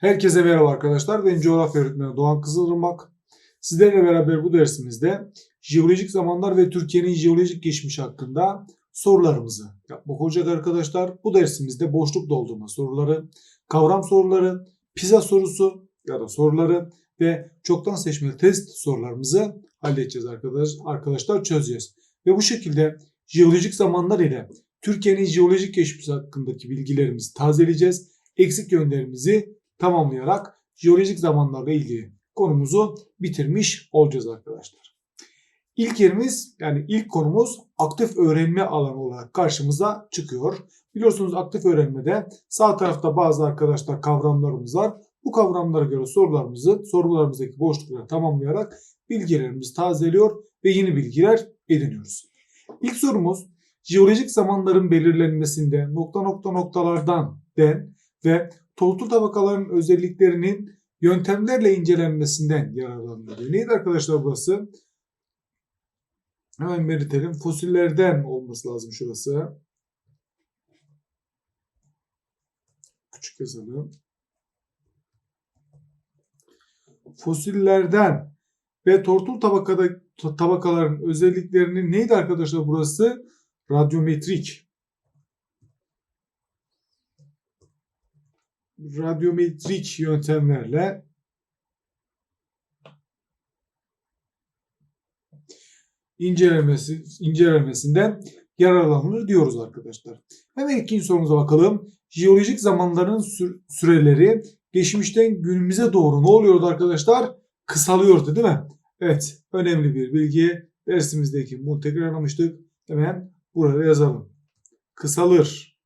Herkese merhaba arkadaşlar. Ben coğrafya öğretmeni Doğan Kızılırmak. Sizlerle beraber bu dersimizde jeolojik zamanlar ve Türkiye'nin jeolojik geçmişi hakkında sorularımızı yapmak olacak arkadaşlar. Bu dersimizde boşluk doldurma soruları, kavram soruları, pizza sorusu ya da soruları ve çoktan seçmeli test sorularımızı halledeceğiz arkadaş, arkadaşlar çözeceğiz. Ve bu şekilde jeolojik zamanlar ile Türkiye'nin jeolojik geçmişi hakkındaki bilgilerimizi tazeleyeceğiz. Eksik yönlerimizi tamamlayarak jeolojik zamanlarla ilgili konumuzu bitirmiş olacağız arkadaşlar. İlk yerimiz yani ilk konumuz aktif öğrenme alanı olarak karşımıza çıkıyor. Biliyorsunuz aktif öğrenmede sağ tarafta bazı arkadaşlar kavramlarımız var. Bu kavramlara göre sorularımızı, sorularımızdaki boşlukları tamamlayarak bilgilerimizi tazeliyor ve yeni bilgiler ediniyoruz. İlk sorumuz jeolojik zamanların belirlenmesinde nokta nokta noktalardan den ve tortul tabakaların özelliklerinin yöntemlerle incelenmesinden yararlanılıyor. Neydi arkadaşlar burası? Hemen belirtelim. Fosillerden olması lazım şurası. Küçük yazalım. Fosillerden ve tortul tabakada tabakaların özelliklerinin neydi arkadaşlar burası? Radyometrik. Radyometrik yöntemlerle incelemesi, incelemesinden yararlanılır diyoruz arkadaşlar. Hemen ikinci sorumuza bakalım. Jeolojik zamanların sü- süreleri geçmişten günümüze doğru ne oluyordu arkadaşlar? Kısalıyordu değil mi? Evet, önemli bir bilgi. Dersimizdeki bunu tekrarlamıştık. Hemen buraya yazalım. Kısalır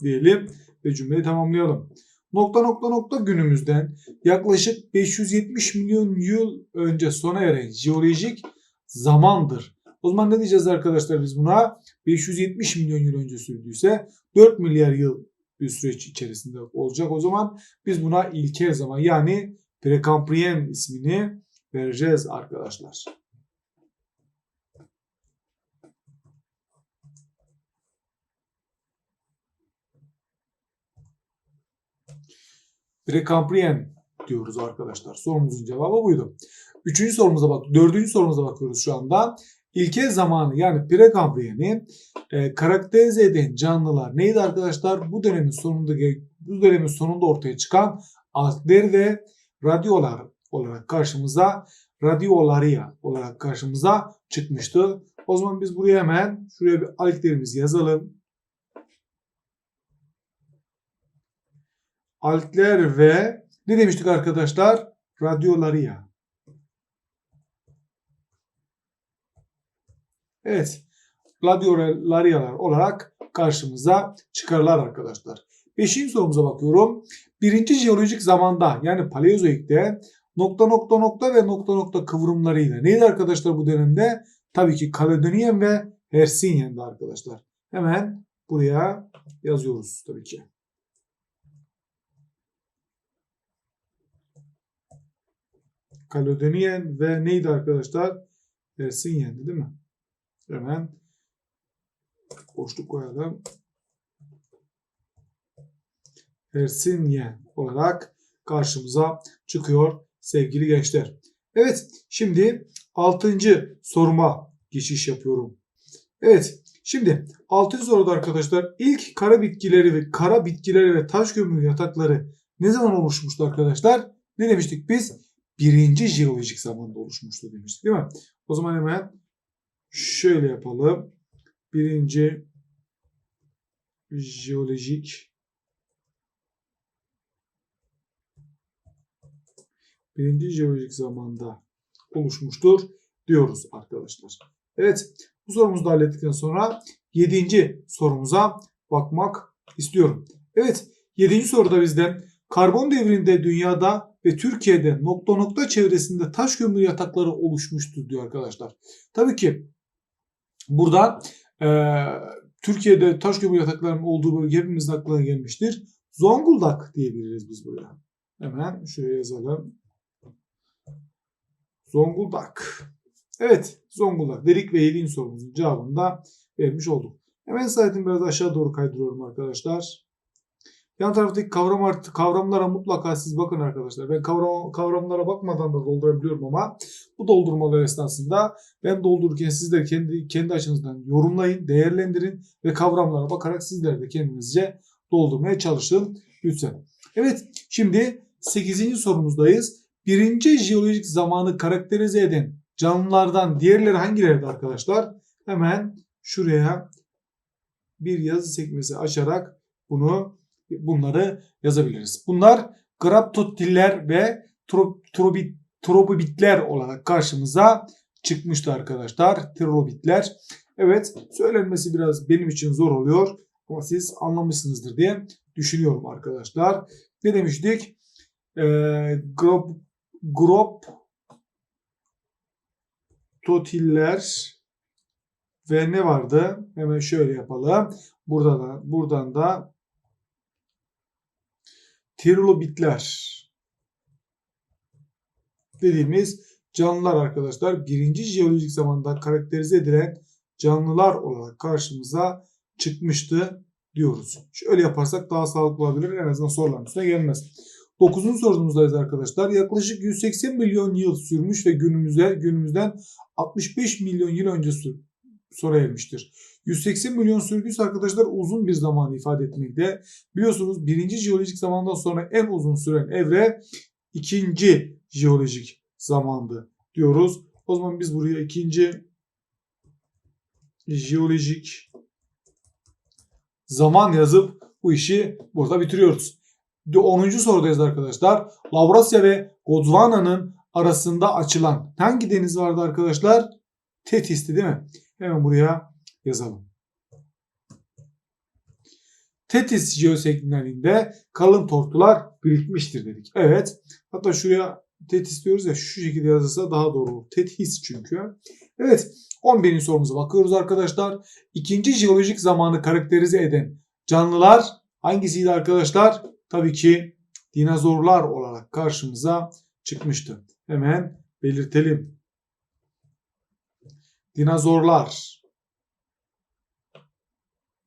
diyelim ve cümleyi tamamlayalım nokta nokta nokta günümüzden yaklaşık 570 milyon yıl önce sona eren jeolojik zamandır. O zaman ne diyeceğiz arkadaşlar biz buna? 570 milyon yıl önce sürdüyse 4 milyar yıl bir süreç içerisinde olacak. O zaman biz buna ilkel zaman yani Prekambriyen ismini vereceğiz arkadaşlar. Prekambriyen diyoruz arkadaşlar. Sorumuzun cevabı buydu. Üçüncü sorumuza bak, dördüncü sorumuza bakıyoruz şu anda. İlkel zamanı yani Prekambriyen'i e, karakterize eden canlılar neydi arkadaşlar? Bu dönemin sonunda bu dönemin sonunda ortaya çıkan algler ve radyolar olarak karşımıza radyolaria olarak karşımıza çıkmıştı. O zaman biz buraya hemen şuraya bir alglerimizi yazalım. Algler ve ne demiştik arkadaşlar? Radyolaria. Evet. Radyolarialar olarak karşımıza çıkarlar arkadaşlar. Beşinci sorumuza bakıyorum. Birinci jeolojik zamanda yani paleozoikte nokta nokta nokta ve nokta nokta kıvrımlarıyla neydi arkadaşlar bu dönemde? Tabii ki Kaledoniyen ve Hersinyen'di arkadaşlar. Hemen buraya yazıyoruz tabii ki. Kaledoniyen ve neydi arkadaşlar? Hersinyen'di değil mi? Hemen boşluk koyalım. Hersinyen olarak karşımıza çıkıyor sevgili gençler. Evet şimdi 6. soruma geçiş yapıyorum. Evet şimdi 6. soruda arkadaşlar ilk kara bitkileri ve kara bitkileri ve taş kömürü yatakları ne zaman oluşmuştu arkadaşlar? Ne demiştik biz? Birinci jeolojik zamanda oluşmuştu demiştik değil mi? O zaman hemen şöyle yapalım. Birinci jeolojik birinci jeolojik zamanda oluşmuştur diyoruz arkadaşlar. Evet bu sorumuzu da hallettikten sonra yedinci sorumuza bakmak istiyorum. Evet yedinci soruda bizden karbon devrinde dünyada ve Türkiye'de nokta nokta çevresinde taş kömür yatakları oluşmuştur diyor arkadaşlar. Tabii ki burada e, Türkiye'de taş kömür yataklarının olduğu bölge hepimizin aklına gelmiştir. Zonguldak diyebiliriz biz buraya. Hemen şuraya yazalım. Zonguldak. Evet Zonguldak dedik ve 7. sorumuzun cevabını da vermiş olduk. Hemen sayfayı biraz aşağı doğru kaydırıyorum arkadaşlar. Yan taraftaki kavram artı kavramlara mutlaka siz bakın arkadaşlar. Ben kavram, kavramlara bakmadan da doldurabiliyorum ama bu doldurmalar esnasında ben doldururken sizler kendi kendi açınızdan yorumlayın, değerlendirin ve kavramlara bakarak sizler de kendinizce doldurmaya çalışın lütfen. Evet şimdi 8. sorumuzdayız. Birinci jeolojik zamanı karakterize eden canlılardan diğerleri hangilerdi arkadaşlar? Hemen şuraya bir yazı sekmesi açarak bunu bunları yazabiliriz. Bunlar graptotiller ve tro- trobit, trobitler olarak karşımıza çıkmıştı arkadaşlar. Trilobitler. Evet söylenmesi biraz benim için zor oluyor ama siz anlamışsınızdır diye düşünüyorum arkadaşlar. Ne demiştik? Ee, grop, grop totiller ve ne vardı? Hemen şöyle yapalım. Burada da buradan da trilobitler dediğimiz canlılar arkadaşlar birinci jeolojik zamanda karakterize edilen canlılar olarak karşımıza çıkmıştı diyoruz. Şöyle yaparsak daha sağlıklı olabilir. En azından soruların üstüne gelmez. 9. sorumuzdayız arkadaşlar. Yaklaşık 180 milyon yıl sürmüş ve günümüze günümüzden 65 milyon yıl önce sür, sona ermiştir. 180 milyon sürgüsü arkadaşlar uzun bir zaman ifade etmekte. Biliyorsunuz birinci jeolojik zamandan sonra en uzun süren evre ikinci jeolojik zamandı diyoruz. O zaman biz buraya ikinci jeolojik zaman yazıp bu işi burada bitiriyoruz. 10. sorudayız arkadaşlar. Lavrasya ve Gondwana'nın arasında açılan hangi deniz vardı arkadaşlar? Tetis'ti değil mi? Hemen buraya yazalım. Tetis jeoseklinlerinde kalın tortular birikmiştir dedik. Evet. Hatta şuraya Tetis diyoruz ya şu şekilde yazılsa daha doğru olur. Tetis çünkü. Evet. 11. sorumuza bakıyoruz arkadaşlar. İkinci jeolojik zamanı karakterize eden canlılar hangisiydi arkadaşlar? Tabii ki dinozorlar olarak karşımıza çıkmıştı. Hemen belirtelim. Dinozorlar.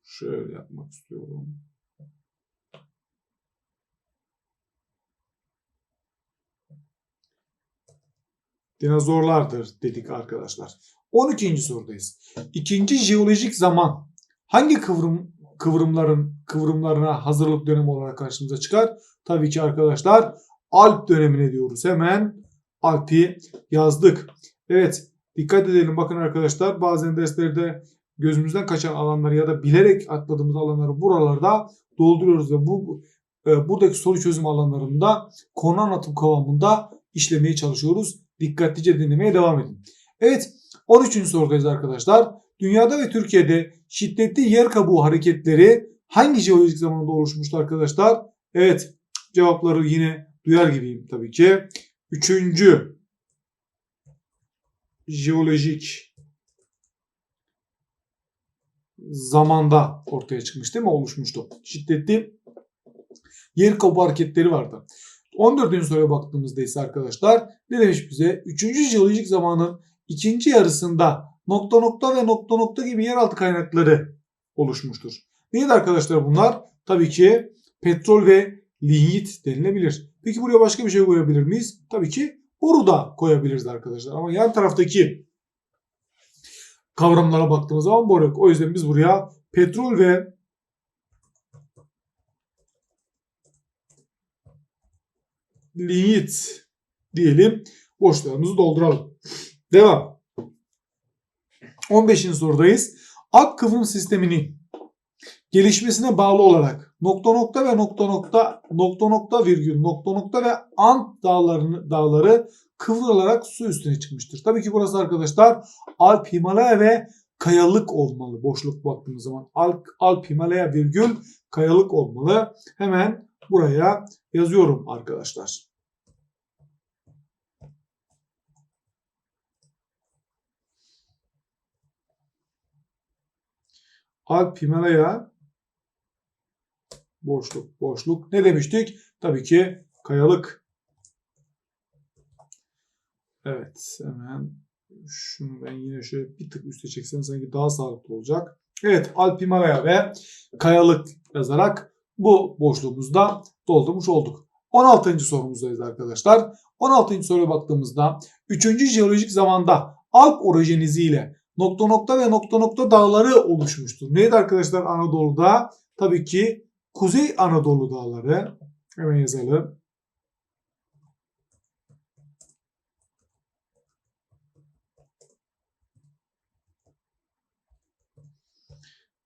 Şöyle yapmak istiyorum. Dinozorlardır dedik arkadaşlar. 12. sorudayız. İkinci jeolojik zaman hangi kıvrım kıvrımların kıvrımlarına hazırlık dönemi olarak karşımıza çıkar? Tabii ki arkadaşlar Alp dönemine diyoruz. Hemen Alp'i yazdık. Evet dikkat edelim bakın arkadaşlar bazen derslerde gözümüzden kaçan alanları ya da bilerek atladığımız alanları buralarda dolduruyoruz ve bu e, buradaki soru çözüm alanlarında konu anlatım kıvamında işlemeye çalışıyoruz. Dikkatlice dinlemeye devam edin. Evet 13. sorudayız arkadaşlar. Dünyada ve Türkiye'de şiddetli yer kabuğu hareketleri hangi jeolojik zamanda oluşmuştu arkadaşlar? Evet cevapları yine duyar gibiyim tabii ki. Üçüncü jeolojik zamanda ortaya çıkmış değil mi? Oluşmuştu. Şiddetli yer kabuğu hareketleri vardı. 14. soruya baktığımızda ise arkadaşlar ne demiş bize? 3. jeolojik zamanın ikinci yarısında nokta nokta ve nokta nokta gibi yeraltı kaynakları oluşmuştur. Neydi arkadaşlar bunlar? Tabii ki petrol ve linyit denilebilir. Peki buraya başka bir şey koyabilir miyiz? Tabii ki boru da koyabiliriz arkadaşlar. Ama yan taraftaki kavramlara baktığımız zaman boru yok. O yüzden biz buraya petrol ve linyit diyelim. Boşluğumuzu dolduralım. Devam. 15. sorudayız. Alp kıvrım sisteminin gelişmesine bağlı olarak nokta nokta ve nokta nokta nokta nokta virgül nokta nokta ve ant dağlarını, dağları kıvrılarak su üstüne çıkmıştır. Tabii ki burası arkadaşlar Alp Himalaya ve kayalık olmalı. Boşluk baktığımız zaman Alp, Alp Himalaya virgül kayalık olmalı. Hemen buraya yazıyorum arkadaşlar. Alp Himalaya boşluk boşluk ne demiştik? Tabii ki kayalık. Evet hemen şunu ben yine şöyle bir tık üste çeksem sanki daha sağlıklı olacak. Evet Alp Himalaya ve kayalık yazarak bu boşluğumuzda doldurmuş olduk. 16. sorumuzdayız arkadaşlar. 16. soruya baktığımızda 3. jeolojik zamanda Alp orojeniziyle nokta nokta ve nokta nokta dağları oluşmuştur. Neydi arkadaşlar Anadolu'da? Tabii ki Kuzey Anadolu dağları. Hemen yazalım.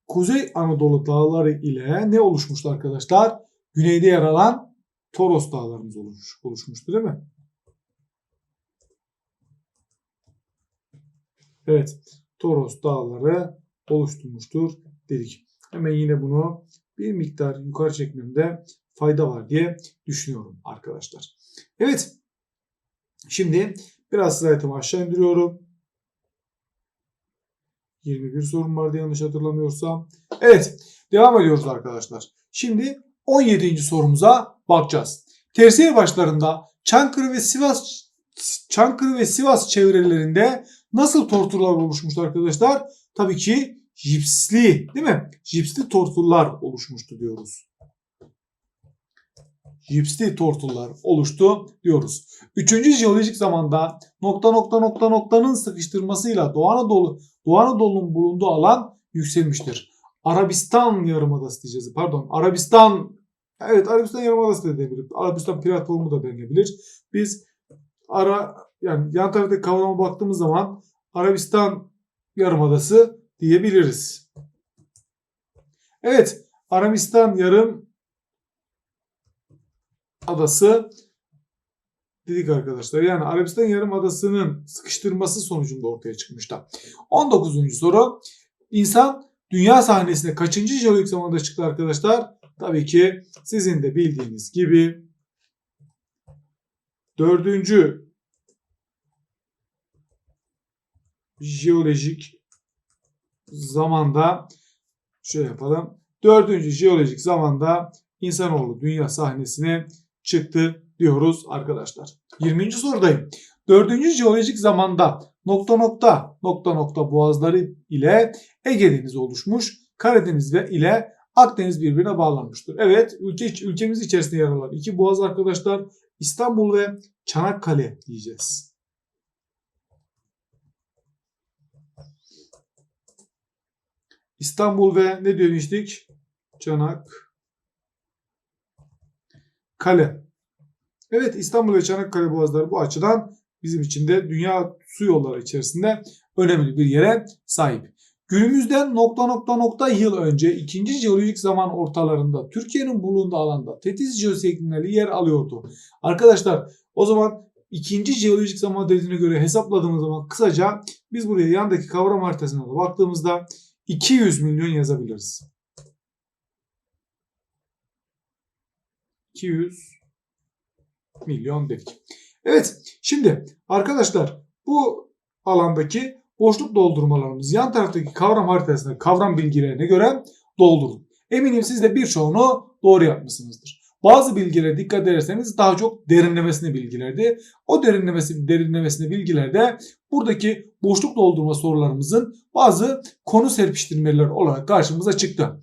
Kuzey Anadolu dağları ile ne oluşmuştu arkadaşlar? Güneyde yer alan Toros dağlarımız oluşmuş, oluşmuştu değil mi? Evet. Toros dağları oluşturmuştur dedik. Hemen yine bunu bir miktar yukarı çekmemde fayda var diye düşünüyorum arkadaşlar. Evet. Şimdi biraz slaytımı aşağı indiriyorum. 21 sorum vardı yanlış hatırlamıyorsam. Evet. Devam ediyoruz arkadaşlar. Şimdi 17. sorumuza bakacağız. Tersiyer başlarında Çankırı ve Sivas Çankırı ve Sivas çevrelerinde nasıl torturlar oluşmuştu arkadaşlar? Tabii ki jipsli değil mi? Jipsli torturlar oluşmuştu diyoruz. Jipsli torturlar oluştu diyoruz. Üçüncü jeolojik zamanda nokta nokta nokta noktanın sıkıştırmasıyla Doğu Anadolu, Doğu Anadolu'nun bulunduğu alan yükselmiştir. Arabistan Yarımadası diyeceğiz. Pardon Arabistan Evet Arabistan Yarımadası da denebilir. Arabistan platformu da denilebilir. Biz ara yani yan taraftaki kavrama baktığımız zaman Arabistan Yarımadası diyebiliriz. Evet Arabistan Yarım Adası dedik arkadaşlar. Yani Arabistan Yarımadası'nın sıkıştırması sonucunda ortaya çıkmıştı. 19. soru. İnsan dünya sahnesine kaçıncı jeolojik zamanda çıktı arkadaşlar? Tabii ki sizin de bildiğiniz gibi dördüncü jeolojik zamanda şöyle yapalım. Dördüncü jeolojik zamanda insanoğlu dünya sahnesine çıktı diyoruz arkadaşlar. 20. sorudayım. Dördüncü jeolojik zamanda nokta nokta nokta nokta boğazları ile Ege Denizi oluşmuş. Karadeniz ve ile Akdeniz birbirine bağlanmıştır. Evet ülke, ülkemiz içerisinde yer alan iki boğaz arkadaşlar İstanbul ve Çanakkale diyeceğiz. İstanbul ve ne demiştik? Çanak Kale. Evet İstanbul ve Çanakkale boğazları bu açıdan bizim için de dünya su yolları içerisinde önemli bir yere sahip. Günümüzden nokta nokta nokta yıl önce 2. jeolojik zaman ortalarında Türkiye'nin bulunduğu alanda Tetiz jeosignali yer alıyordu. Arkadaşlar o zaman ikinci jeolojik zaman dediğine göre hesapladığımız zaman kısaca biz buraya yandaki kavram haritasına da baktığımızda 200 milyon yazabiliriz. 200 milyon dedik. Evet şimdi arkadaşlar bu alandaki boşluk doldurmalarımız yan taraftaki kavram haritasında kavram bilgilerine göre doldurdum. Eminim siz de birçoğunu doğru yapmışsınızdır. Bazı bilgilere dikkat ederseniz daha çok derinlemesine bilgilerdi. O derinlemesine, derinlemesine bilgilerde buradaki boşluk doldurma sorularımızın bazı konu serpiştirmeleri olarak karşımıza çıktı.